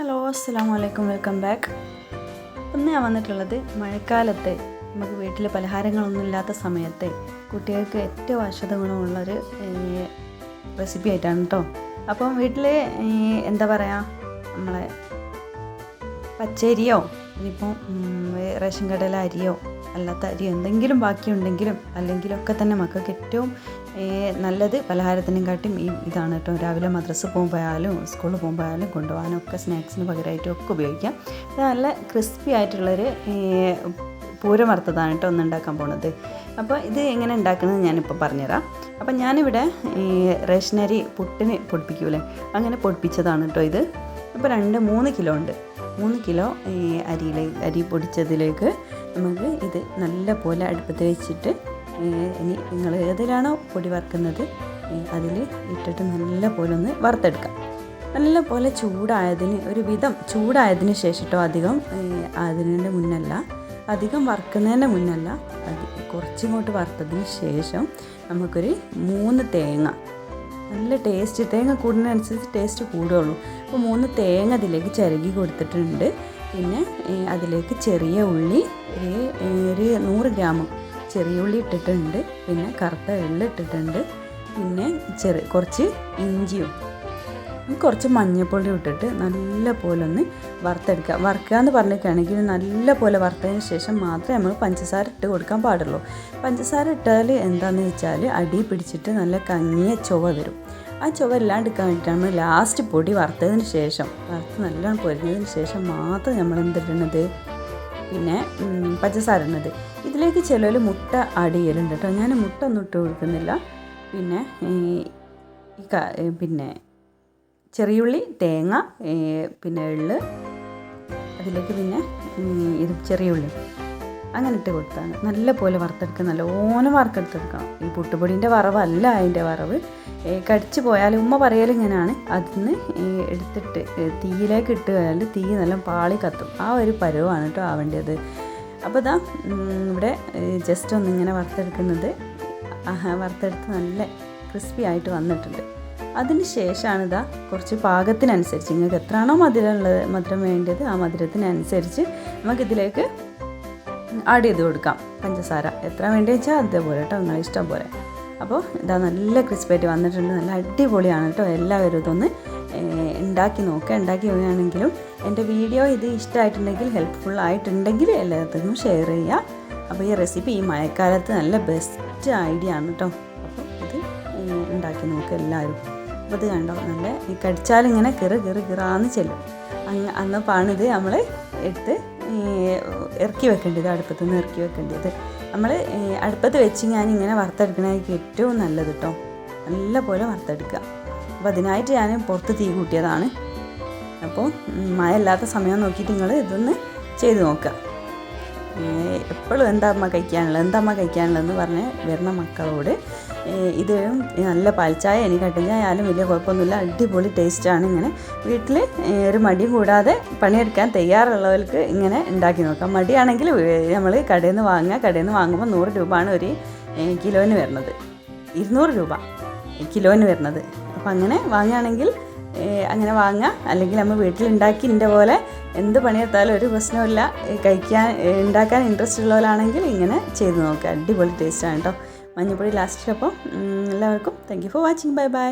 Hello അസ്സാം വലൈക്കും welcome back. ഇന്ന് ഞാൻ വന്നിട്ടുള്ളത് മഴക്കാലത്തെ നമുക്ക് വീട്ടിൽ പലഹാരങ്ങളൊന്നും ഇല്ലാത്ത സമയത്തെ കുട്ടികൾക്ക് ഏറ്റവും ഔഷധ ഗുണമുള്ളൊരു റെസിപ്പി ആയിട്ടാണ് കേട്ടോ അപ്പം വീട്ടിൽ എന്താ പറയുക നമ്മളെ പച്ചരിയോ ഇനിയിപ്പം റേഷൻ കടയിലെ അരിയോ അല്ലാത്ത അരി എന്തെങ്കിലും ബാക്കിയുണ്ടെങ്കിലും അല്ലെങ്കിലൊക്കെ തന്നെ മക്കൾക്ക് ഏറ്റവും നല്ലത് പലഹാരത്തിനും കാട്ടും ഈ ഇതാണ് കേട്ടോ. രാവിലെ മദ്രസ് പോകുമ്പോയാലും സ്കൂളിൽ പോകുമ്പോയാലും കൊണ്ടുപോകാനും ഒക്കെ സ്നാക്സിന് പകരമായിട്ടും ഒക്കെ ഉപയോഗിക്കാം. നല്ല ക്രിസ്പി ആയിട്ടുള്ളൊരു പൂരം വറുത്തതാണ് കേട്ടോ ഒന്ന് ഉണ്ടാക്കാൻ പോണത്. അപ്പോൾ ഇത് എങ്ങനെ ഉണ്ടാക്കുന്നത് ഞാനിപ്പോൾ പറഞ്ഞുതരാം. അപ്പം ഞാനിവിടെ ഈ റേഷനരി പുട്ടിന് പൊടിപ്പിക്കൂലേ? അങ്ങനെ പൊടിപ്പിച്ചതാണ് കേട്ടോ ഇത്. അപ്പോൾ രണ്ട് മൂന്ന് കിലോ ഉണ്ട്. മൂന്ന് കിലോ ഈ അരിയിലേക്ക് അരി പൊടിച്ചതിലേക്ക് നമുക്ക് ഇത് നല്ല പോലെ അടുപ്പത്ത് വെച്ചിട്ട് ഇനി നിങ്ങൾ ഏതിലാണോ പൊടി വറുക്കുന്നത് അതിൽ ഇട്ടിട്ട് നല്ല പോലെ ഒന്ന് വറുത്തെടുക്കാം. നല്ല പോലെ ചൂടായതിന് ഒരു വിധം ചൂടായതിന് ശേഷിട്ടോ അധികം അതിന്റെ മുന്നല്ല അധികം വറുക്കുന്നതിന്റെ മുന്നല്ല അത് കുറച്ചിങ്ങോട്ട് വറുത്തതിന് ശേഷം നമുക്കൊരു മൂന്ന് തേങ്ങ നല്ല ടേസ്റ്റ് തേങ്ങ കൂടുന്നതിനനുസരിച്ച് ടേസ്റ്റ് കൂടുകയുള്ളൂ. അപ്പോൾ മൂന്ന് തേങ്ങ അതിലേക്ക് ചിരകി കൊടുത്തിട്ടുണ്ട്. പിന്നെ അതിലേക്ക് ചെറിയ ഉള്ളി ഒരു നൂറ് ഗ്രാം ചെറിയ ഉള്ളി ഇട്ടിട്ടുണ്ട്. പിന്നെ കറുത്ത എള്ള് ഇട്ടിട്ടുണ്ട്. പിന്നെ ചെറിയ കുറച്ച് ഇഞ്ചിയും കുറച്ച് മഞ്ഞൾപ്പൊടി ഇട്ടിട്ട് നല്ല പോലെ ഒന്ന് വറുത്തെടുക്കുക. വറുക്കുക എന്ന് പറഞ്ഞിട്ടാണെങ്കിൽ നല്ല പോലെ വറുത്തതിന് ശേഷം മാത്രമേ നമ്മൾ പഞ്ചസാര ഇട്ട് കൊടുക്കാൻ പാടുള്ളൂ. പഞ്ചസാര ഇട്ടാൽ എന്താണെന്ന് വെച്ചാൽ അടി പിടിച്ചിട്ട് നല്ല കങ്ങിയ ചുവ വരും. ആ ചുവ എടുക്കാൻ വേണ്ടിയിട്ടാണ് നമ്മൾ ലാസ്റ്റ് പൊടി വറുത്തതിന് ശേഷം വറുത്ത് നല്ലോണം പൊരിഞ്ഞതിന് ശേഷം മാത്രം നമ്മൾ എന്തിടുന്നത് പിന്നെ പഞ്ചസാര ഇടുന്നത് ഇതിലേക്ക് ചിലർ മുട്ട ആഡ് ചെയ്യലുണ്ട് കേട്ടോ. ഞാൻ മുട്ട ഒന്നും ഇട്ട് കൊടുക്കുന്നില്ല. പിന്നെ ഈ പിന്നെ ചെറിയുള്ളി തേങ്ങ പിന്നെ എള്ള് അതിലേക്ക് പിന്നെ ഇത് ചെറിയുള്ളി. അങ്ങനെ ഇട്ട് കൊടുത്താണ്. നല്ല പോലെ വറുത്തെടുക്കുക. നല്ലോണം വറുത്തെടുത്തെടുക്കണം ഈ പുട്ടുപൊടിന്റെ വറവല്ല അതിന്റെ വറവ്. കടിച്ചു പോയാൽ ഉമ്മ പറയൽ ഇങ്ങനെയാണ് അതിന്ന് എടുത്തിട്ട് തീയിലേക്ക് ഇട്ട് കഴിഞ്ഞാൽ തീ നല്ല പാളി കത്തും. ആ ഒരു പരുവാണ് കേട്ടോ ആവേണ്ടത്. അപ്പോൾ ഇതാ ഇവിടെ ജസ്റ്റ് ഒന്നിങ്ങനെ വറുത്തെടുക്കുന്നത്. വറുത്തെടുത്ത് നല്ല ക്രിസ്പി ആയിട്ട് വന്നിട്ടുണ്ട്. അതിന് ശേഷമാണ് ഇതാ കുറച്ച് പാകത്തിനനുസരിച്ച്. നിങ്ങൾക്ക് എത്രയാണോ മധുരമുള്ളത് മധുരം വേണ്ടത് ആ മധുരത്തിനനുസരിച്ച് നമുക്കിതിലേക്ക് ആഡ് ചെയ്ത് കൊടുക്കാം. പഞ്ചസാര. എത്ര വേണ്ടി വെച്ചാൽ അതേപോലെ കേട്ടോ നിങ്ങളെ ഇഷ്ടം പോലെ. അപ്പോൾ ഇതാ നല്ല ക്രിസ്പായിട്ട് വന്നിട്ടുണ്ട്. നല്ല അടിപൊളിയാണ് കേട്ടോ എല്ലാവരും ഇതൊന്ന് ഉണ്ടാക്കി നോക്കുക ഉണ്ടാക്കി വരികയാണെങ്കിലും എന്റെ വീഡിയോ ഇത് ഇഷ്ടമായിട്ടുണ്ടെങ്കിൽ ഹെൽപ്ഫുൾ ആയിട്ടുണ്ടെങ്കിൽ എല്ലാത്തിനും ഷെയർ ചെയ്യുക അപ്പോൾ ഈ റെസിപ്പി ഈ മഴക്കാലത്ത് നല്ല ബെസ്റ്റ് ഐഡിയ ആണ് കേട്ടോ അപ്പോൾ ഇത് ഉണ്ടാക്കി നോക്കുക എല്ലാവരും. അപ്പോൾ ഇത് കണ്ടോ? നല്ല കടിച്ചാലിങ്ങനെ കിറ കിറ കിറാന്ന് ചെല്ലും. അങ്ങ് അന്നപ്പാണിത് നമ്മൾ എടുത്ത് ഇറക്കി വെക്കേണ്ടത് അടുപ്പത്ത് നിന്ന് ഇറക്കി വെക്കേണ്ടത്. നമ്മൾ അടുപ്പത്ത് വെച്ച് ഞാൻ ഇങ്ങനെ വറുത്തെടുക്കണതായിരിക്കും ഏറ്റവും നല്ലത് കേട്ടോ നല്ല പോലെ വറുത്തെടുക്കുക. അപ്പോൾ അതിനായിട്ട് ഞാൻ പുറത്ത് തീ കൂട്ടിയതാണ്. അപ്പോൾ മഴ ഇല്ലാത്ത സമയം നോക്കിയിട്ട് നിങ്ങൾ ഇതൊന്ന് ചെയ്ത് നോക്കുക. എപ്പോഴും എന്താ അമ്മ കഴിക്കാനുള്ളത് എന്താ അമ്മ കഴിക്കാനുള്ളതെന്ന് പറഞ്ഞ് വരുന്ന മക്കളോട് ഇത് നല്ല പാൽച്ചായ ചായ ആയാലും വലിയ കുഴപ്പമൊന്നുമില്ല. അടിപൊളി ടേസ്റ്റാണ് ഇങ്ങനെ. വീട്ടിൽ ഒരു മടി കൂടാതെ പണിയെടുക്കാൻ തയ്യാറുള്ളവർക്ക് ഇങ്ങനെ ഉണ്ടാക്കി നോക്കാം. മടിയാണെങ്കിൽ നമ്മൾ കടയിൽ നിന്ന് വാങ്ങുക. കടയിൽ നിന്ന് വാങ്ങുമ്പോൾ നൂറ് രൂപയാണ് ഒരു കിലോന് വരുന്നത്. ഇരുന്നൂറ് രൂപ കിലോന് വരുന്നത്. അപ്പം അങ്ങനെ വാങ്ങുകയാണെങ്കിൽ അങ്ങനെ വാങ്ങുക. അല്ലെങ്കിൽ നമ്മൾ വീട്ടിലുണ്ടാക്കി ഇതിന്റെ പോലെ എന്ത് പണിയെടുത്താലും ഒരു പ്രശ്നമില്ല കഴിക്കാൻ ഉണ്ടാക്കാൻ ഇൻട്രസ്റ്റ് ഉള്ളവരാണെങ്കിൽ ഇങ്ങനെ ചെയ്ത് നോക്കുക. അടിപൊളി ടേസ്റ്റാണ് കേട്ടോ മഞ്ഞൾപ്പൊടി ലാസ്റ്റ് അപ്പോൾ എല്ലാവർക്കും thank for watching bye bye